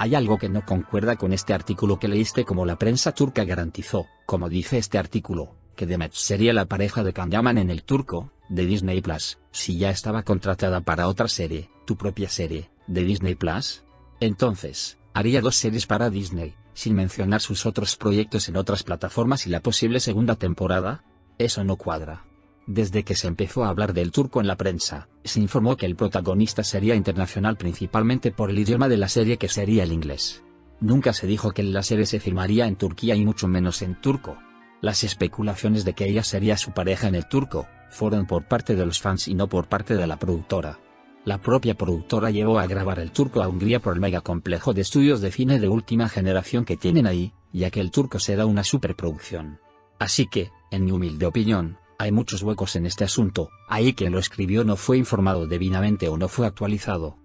Hay algo que no concuerda con este artículo que leíste como la prensa turca garantizó, como dice este artículo, que Demet sería la pareja de Kanyaman en el turco, de Disney Plus, si ya estaba contratada para otra serie, tu propia serie, de Disney Plus. Entonces, haría dos series para Disney, sin mencionar sus otros proyectos en otras plataformas y la posible segunda temporada. Eso no cuadra. Desde que se empezó a hablar del turco en la prensa, se informó que el protagonista sería internacional principalmente por el idioma de la serie que sería el inglés. Nunca se dijo que la serie se filmaría en Turquía y mucho menos en turco. Las especulaciones de que ella sería su pareja en el turco, fueron por parte de los fans y no por parte de la productora. La propia productora llevó a grabar el turco a Hungría por el mega complejo de estudios de cine de última generación que tienen ahí, ya que el turco será una superproducción. Así que, en mi humilde opinión, hay muchos huecos en este asunto, ahí quien lo escribió no fue informado debidamente o no fue actualizado.